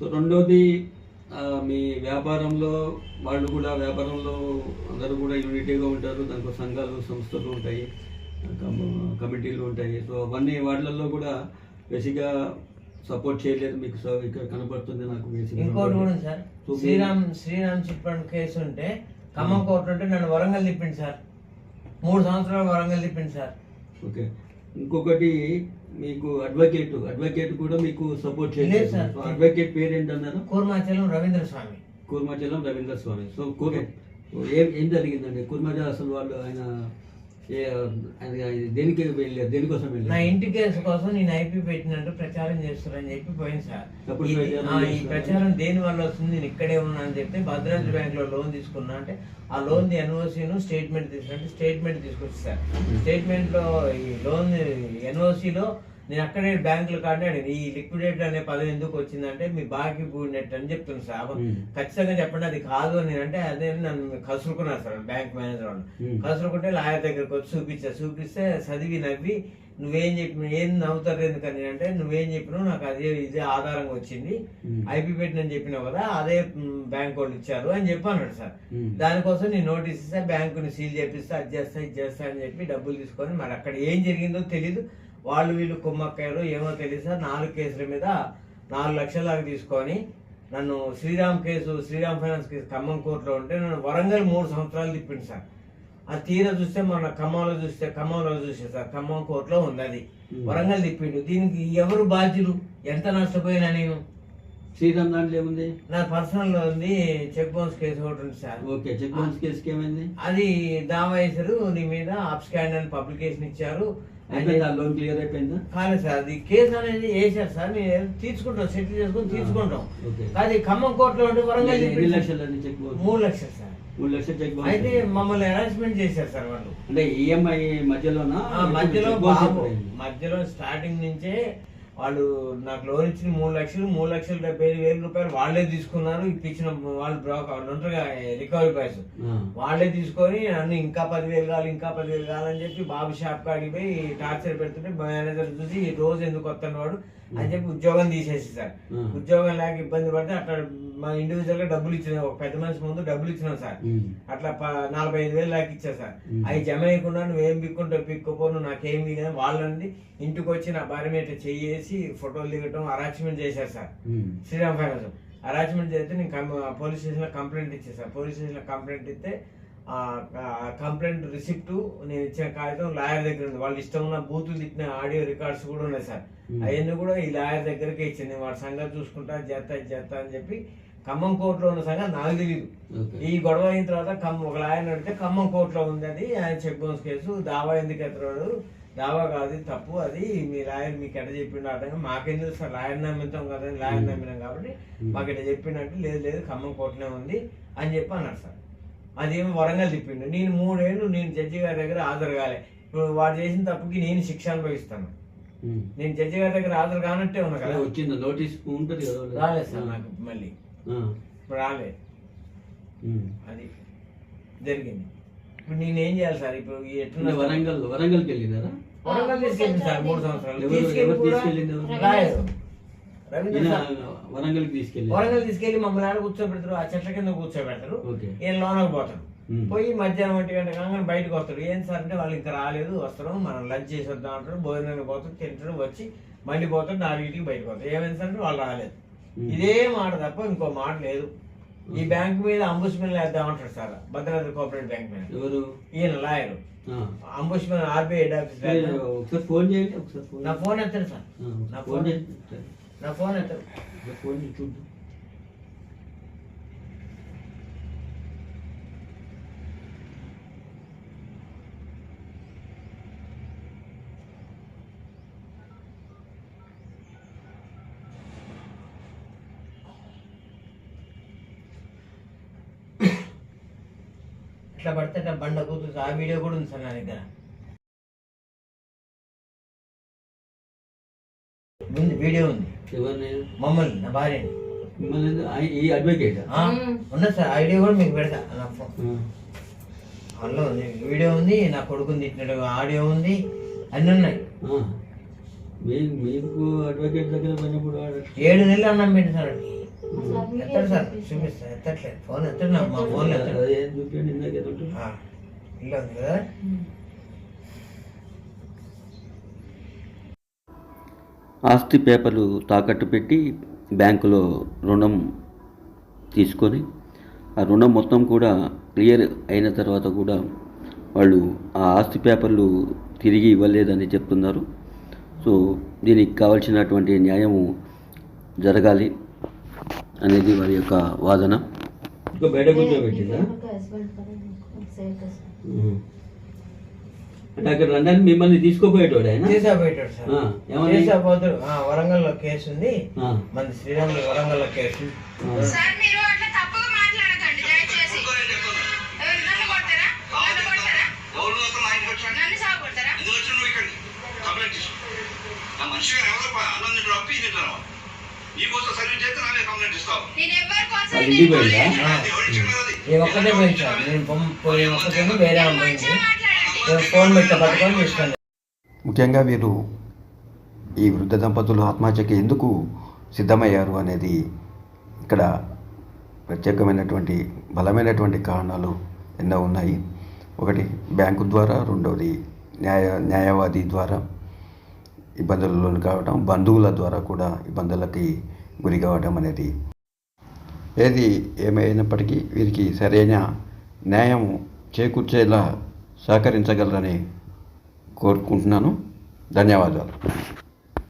So రెండోది మీ వ్యాపారంలో వాళ్ళు కూడా వ్యాపారంలో అందరూ కూడా యూనిటీగా ఉంటారు. దాంట్లో సంఘాలు సంస్థలు ఉంటాయి కమ- కమిటీలు ఉంటాయి. సో అవన్నీ వాటిలలో కూడా బేసిక్గా సపోర్ట్ చేయలేదు. మీకు ఇక్కడ కనపడుతుంది నాకు. ఇంకోటి కూడా. Sir. Sriram Sriram chit fund case ఉంటే ఖమ్మం కోర్టు ఉంటే నన్ను వరంగల్ తిప్పింది సార్. మూడు సంవత్సరాలు వరంగల్ తిప్పింది సార్. ఓకే. ఇంకొకటి మీకు అడ్వకేట్ అడ్వకేట్ కూడా మీకు సపోర్ట్ చేయలేదు. సో అడ్వకేట్ పేరు ఏంటన్నారు కూర్మాచలం రవీంద్ర స్వామి. కూర్మాచలం రవీంద్ర స్వామి. సో కోరే ఏం ఏం జరిగిందండి? కూర్మాచలం అసలు వాళ్ళు ఆయన దేనికి వెళ్ళారు దేనికోసం నా ఇంటి కేసు కోసం నేను ఐపీ పెట్టినట్టు ప్రచారం చేస్తారని చెప్పి పోయింది సార్. ఈ? ప్రచారం దేని వల్ల వస్తుంది? నేను ఇక్కడే ఉన్నా అని చెప్తే భద్రాద్రి బ్యాంక్లో లోన్ తీసుకున్నా అంటే ఆ లోన్ ఎన్ఓసీను స్టేట్మెంట్ తీసుకుంటే స్టేట్మెంట్ తీసుకొచ్చి సార్. స్టేట్మెంట్లో ఈ లోన్ ఎన్ఓసీలో నేను అక్కడే బ్యాంకులు కాడే అడిగింది ఈ లిక్విడేట్ అనే పదం ఎందుకు వచ్చిందంటే మీ బాకీ పూడినట్టు అని చెప్తుంది సార్. ఖచ్చితంగా చెప్పండి అది కాదు అని అంటే అదే నన్ను కసురుకున్నారు సార్ బ్యాంక్ మేనేజర్. కసురుకుంటే లాయర్ దగ్గరకు వచ్చి చూపించా చూపిస్తే చదివి నవ్వి నువ్వేం చెప్పిన ఏం నవ్వుతారు ఎందుకని అంటే నువ్వేం చెప్పినావు నాకు అదే ఇదే ఆధారంగా వచ్చింది. ఐపీ పెట్టినని చెప్పినావు కదా అదే బ్యాంక్ వాళ్ళు ఇచ్చారు అని చెప్పి అన్నాడు సార్. దానికోసం నేను నోటీస్ ఇస్తే బ్యాంకుని సీల్ చేపిస్తే అది చేస్తా ఇది చేస్తా అని చెప్పి డబ్బులు తీసుకొని మరి అక్కడ ఏం జరిగిందో తెలీదు వాళ్ళు వీళ్ళు కుమ్మక్కాయలు ఏమో తెలియదు సార్ నాలుగు కేసుల మీద నాలుగు లక్షల దాకా తీసుకొని నన్ను Sriram case Sriram finance case Khammam కోర్టులో ఉంటే నన్ను వరంగల్ మూడు సంవత్సరాలు తిప్పింది సార్. ఆ తీర చూస్తే మన ఖమ్మంలో చూస్తే ఖమ్మంలో చూస్తే సార్ ఖమ్మం కోర్టులో ఉంది అది. వరంగల్ తిప్పిండు. దీనికి ఎవరు బాధ్యులు? ఎంత నష్టపోయినా నేను? శ్రీరామ్ దాంట్లో ఏముంది? నా పర్సనల్లో ఉంది చెక్ బౌన్స్ కేసు ఒకటి ఉంది సార్. ఓకే చెక్ బౌన్స్ కేసుకి ఏమైంది? అది దావా వేశారు నీ మీద అప్స్కాండ్ అని పబ్లికేషన్ ఇచ్చారు. లోన్ క్లియర్ అయిపోయిందా? కానీ సార్ అది కేసు అనేది వేశారు సార్. మేము తీసుకుంటాం సెటిల్ చేసుకుని తీసుకుంటాం. అది ఖమ్మం కోర్టులో ఉంటే వరంగల్ ఎన్ని. లక్షలు చెక్ బౌన్స్? మూడు లక్షలు సార్. మూడు లక్షలు చెక్ బౌన్స్ అయితే మమ్మల్ని అరేంజ్మెంట్ చేశారు సార్ వాళ్ళు. అంటే ఈఎంఐ మధ్యలోనా? మధ్యలో? మధ్యలో స్టార్టింగ్ నుంచే వాళ్ళు నాకు లోన్ ఇచ్చిన మూడు లక్షలు మూడు లక్షల డెబ్బై ఐదు వేల రూపాయలు వాళ్ళే తీసుకున్నారు. ఇప్పించిన వాళ్ళు బ్రోకర్ వాళ్ళు ఉంటారుగా రికవరీ ప్రైస్ ఆ. వాళ్ళే తీసుకొని నన్ను ఇంకా పదివేలు కావాలి ఇంకా పదివేలు కావాలని చెప్పి బాబు షాప్ కాడికి పోయి టార్చర్ పెడుతుంటే మేనేజర్ చూసి రోజు ఎందుకు వస్తున్నాడు? అని చెప్పి ఉద్యోగం తీసేసి సార్ ఆ. ఉద్యోగం లేక ఇబ్బంది పడితే అట్లా మా ఇండివిజువల్గా డబ్బులు ఇచ్చిన ఒక పెద్ద మనిషి ముందు డబ్బులు ఇచ్చినాం సార్. అట్లా నలభై ఐదు వేలు దాకా ఇచ్చా సార్. అవి జమ అయ్యకుండా నువ్వేం పిక్కుంటావు పిక్కుపోను నాకేం వీలేదు వాళ్ళని ఇంటికి వచ్చి నా భార్య మీద చెయ్యేసి ఫోటోలు దిగటం అరాచ్మెంట్ చేశారు సార్. శ్రీరామ్ ఫైనాన్స్ అరాచ్మెంట్ చేస్తే నేను పోలీస్ స్టేషన్లో కంప్లైంట్ ఇచ్చేసాను పోలీస్ స్టేషన్లో కంప్లైంట్ ఇస్తే కంప్లైంట్ రిసిప్ట్ నేను ఇచ్చిన కాగితం లాయర్ దగ్గర ఉంది. వాళ్ళు ఇష్టం ఉన్న బూతులు తిట్టిన ఆడియో రికార్డ్స్ కూడా ఉన్నాయి సార్. అవన్నీ కూడా ఈ లాయర్ దగ్గరికి ఇచ్చింది. వాడి సంగతి చూసుకుంటా చేస్తా చేస్తా అని చెప్పి ఖమ్మం కోర్టులో ఉన్న సంగతి నాకు తెలియదు ఈ గొడవ అయిన తర్వాత ఖమ్మం ఒక లాయర్ అడిగితే ఖమ్మం కోర్టులో ఉంది అది ఆయన చెక్ బౌన్స్ కేసు దావా ఎందుకు ఎత్తరాడు? దావా కాదు తప్పు అది మీ లాయర్ మీకు ఎట్ట చెప్పిండు అర్థంగా మాకెందుకు సార్? లాయర్ నమ్మితాం కదా లాయర్ నమ్మినాం కాబట్టి మాకు ఇట్లా చెప్పినట్టు లేదు లేదు ఖమ్మం కోర్టునే ఉంది అని చెప్పి అన్నాడు సార్. అదేమో వరంగల్ తిప్పిండు నేను మూడేళ్ళు నేను జడ్జి గారి దగ్గర హాజరు కాలే. ఇప్పుడు వాడు చేసిన తప్పుకి నేను శిక్ష అనుభవిస్తాను. నేను జడ్జి గారి దగ్గర హాజరు కానట్టే ఉన్నా కదా. వచ్చిందా. నోటీస్ ఉంటుంది కదా రాలేదు సార్ నాకు మళ్ళీ. రాలేదు. అది జరిగింది. ఇప్పుడు నేనేం చేయాలి సార్? ఇప్పుడు ఎట్లా వరంగల్ వరంగల్కి వెళ్ళినారా వరంగల్ తీసుకెళ్ళింది సార్ మూడు సంవత్సరాలు. తీసుకెళ్ళింది ఎవరు? వరంగల్కి తీసుకెళ్ళి. వరంగల్ తీసుకెళ్ళి మమ్మల్ని ఆడ కూర్చోబెడతారు ఆ చెట్ల కింద కూర్చోబెడతారు. ఈయన లోనకు పోతారు. పోయి మధ్యాహ్నం ఒంటి గంట కాగానే బయటకు వస్తాడు. ఏం సార్ అంటే వాళ్ళు ఇంకా రాలేదు వస్తారు మనం లంచ్ చేసి వద్దాం అంటారు భోజనానికి పోతాడు తింటాడు వచ్చి మళ్ళీ పోతాడు నాలుగింటికి బయటకు పోతాడు ఏమైంది సార్ అంటే వాళ్ళు రాలేదు. ఇదే మాట తప్ప ఇంకో మాట లేదు. ఈ బ్యాంక్ మీద అంబుస్మెన్ వేద్దాం అంటాడు సార్. భద్రాద్రి కోఆపరేటివ్ బ్యాంక్ మీద. ఎవరు? ఈయన lawyer. Ombudsman RBI head office phone చేయండి నా ఫోన్ ఎత్తాడు సార్. నా ఫోన్. నా ఫోన్ ఎత్తాడు ఒకసారి ఫోన్ చేసి చూద్దాం ఎట్లా పడితే అట్లా బండ కూతురు ఆ వీడియో కూడా ఉంది సార్ నా దగ్గర. ఉంది వీడియో ఉంది. ఎవరిని? మమ్మల్ని నా భార్యని. మిమ్మల్ని ఈ అడ్వకేట్? ఆ, ఉన్నది సార్ ఆ వీడియో కూడా మీకు పెడతా. నా ఫోన్ అందులో ఉంది వీడియో ఉంది నా కొడుకుని తిట్టినట్టు ఆడియో ఉంది అన్నీ ఉన్నాయి. మీ మీకు అడ్వకేట్ దగ్గర పోయినప్పుడు వాడు- ఏడు నెలలు అన్నం పెట్టానండి ఎత్తాడు సార్ చూపిస్తాను ఎత్తట్లేదు. ఫోన్ ఎత్తున్నా మా ఫోన్ ఎత్తాడు. అదే చూపించండి ఇందాక. ఆ, ఇల్లు ఉంది కదా? ఆస్తి పేపర్లు తాకట్టు పెట్టి బ్యాంకులో రుణం తీసుకొని ఆ రుణం మొత్తం కూడా క్లియర్ అయిన తర్వాత కూడా వాళ్ళు ఆ ఆస్తి పేపర్లు తిరిగి ఇవ్వలేదని చెప్తున్నారు. సో దీనికి కావాల్సినటువంటి న్యాయము జరగాలి అనేది వారి యొక్క వాదన. ఇంకా బయట కూర్చోబెట్టిందా? అంటే అక్కడ రండి మిమ్మల్ని తీసుకోపోయేటోడు ఆయన? తీసాపోయాడు సార్. ఆ, ఏమని? తీసాపోతాడు ఆ, వరంగల్లో కేసు ఉంది. ఆ, మన శ్రీరాములు వరంగల్లో కేసు. ఆ. సార్ మీరు అట్లా తప్పుగా మాట్లాడకండి. దయచేసి. ఎవరు నన్ను కొడతారా? నన్ను కొడతారా? నన్ను సాగొడతారా నేను ఎవరి కోసం అది ఇంటికి పోయిందా? ఈ ఒక్కటే పోయింది సార్. నేను పొమ్- పోయి ఒక్కటే వేరే మంచిగా నేను ఫోన్ పట్టుకొని ముఖ్యంగా వీరు ఈ వృద్ధ దంపతులు ఆత్మహత్యకి ఎందుకు సిద్ధమయ్యారు అనేది ఇక్కడ ప్రత్యేకమైనటువంటి బలమైనటువంటి కారణాలు ఎన్నో ఉన్నాయి. ఒకటి బ్యాంకు ద్వారా రెండవది న్యాయ న్యాయవాది ద్వారా ఇబ్బందులలోని కావడం బంధువుల ద్వారా కూడా ఇబ్బందులకి గురి కావడం అనేది. ఏది ఏమైనప్పటికీ వీరికి సరైన న్యాయం చేకూర్చేలా సహకరించగలరని కోరుకుంటున్నాను. ధన్యవాదాలు.